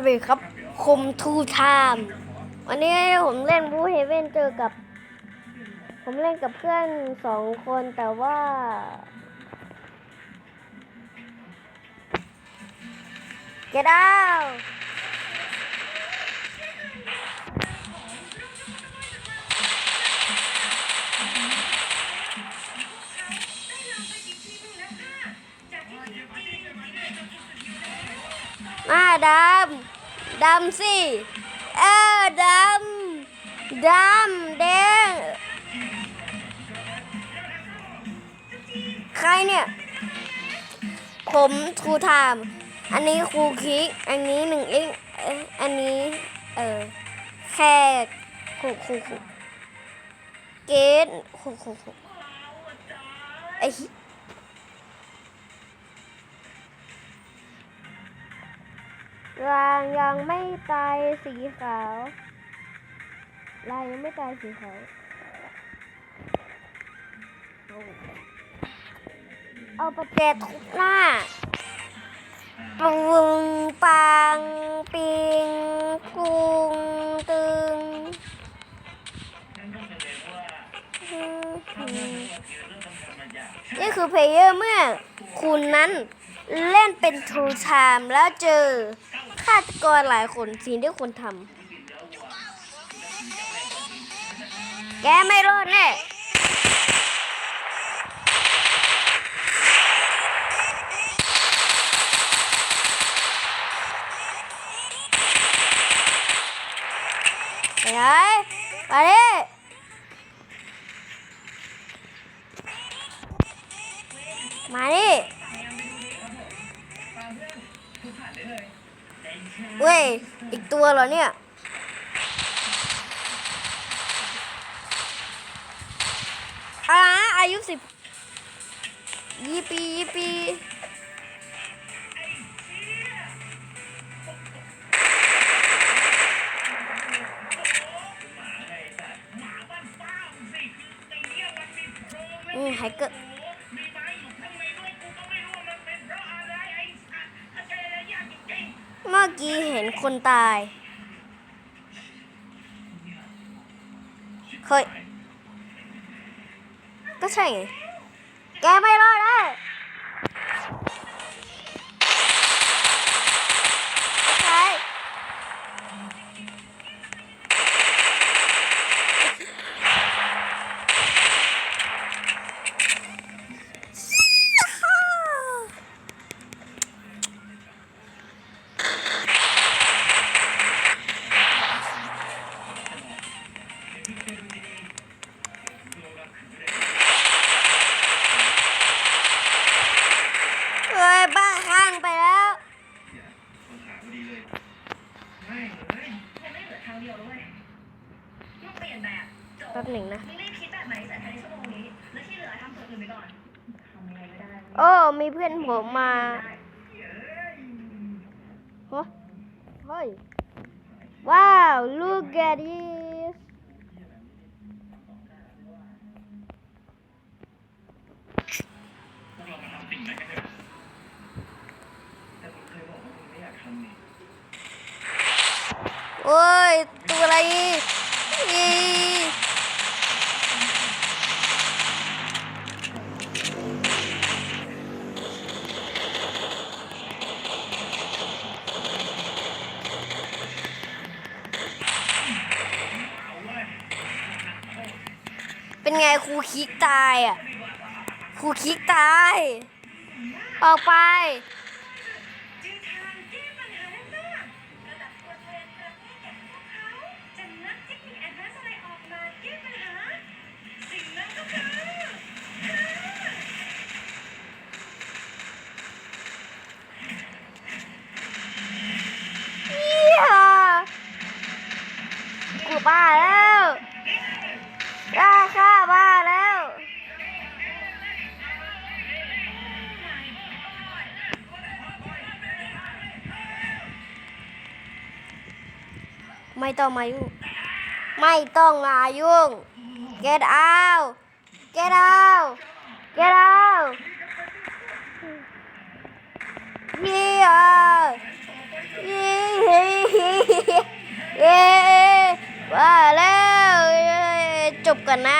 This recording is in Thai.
วัสดีครับ คมทูไทม์วันนี้ผมเล่นบูเฮเว่นเจอกับ ผมเล่นกับเพื่อนสองคนแต่ว่า Get out มาดำ ดำสิเออดำดำแดง ใครเนี่ย ผมครูไทม์อันนี้ครูคิก อันนี้หนึ่งเอ็กอันนี้ เออแค่ครูครูครูเกตครูครูครูไอ้ เหี้ยรางยังไม่ตายสีขาวรางยังไม่ตายสีขาวเอาประแจทุบหน้าปุงปังปิงกุงตึงนี่คือเพลเยอร์เมื่อคุณนั้น เล่นเป็นทูไทม์แล้วเจอฆาตกรหลายคนสิ่งที่คุณทำแกไม่รอดแน่ไปไหนไปดิมาดิ เว้ย อีกตัวเหรอเนี่ย อะไรนะอายุสิบยี่ปียี่ปีอืมไฮเกอร์ เมื่อกี้เห็นคนตาย เคย ก็ใช่ไง แกไม่รอดนะ บ้าข้างไปแล้วไม่เลยมันไม่เหลือทางเดียวแล้วเว้ยต้องเปลี่ยนแบบจบแป๊บหนึ่งนะมึงรีบคิดแบบไหนเสร็จภายในชั่วโมงนี้แล้วที่เหลือทำส่วนอื่นไปก่อนทำยังไงก็ได้โอ้ มีเพื่อนผมมาฮะเฮ้ย ว้าว look at this พวกเรามาทำสิ่งนั้นกันเถอะแต่ผมเคยบอกว่ามึงไม่อยากทำนี่ โอ้ย ตัวอะไรอีเป็นไงครูคิกตายอะครูคิกตาย ออกไป ไม่ต้องมายุ่ง ไม่ต้องมายุ่ง get out get out get out เย่เย่เย่ว่าแล้วจบกันนะ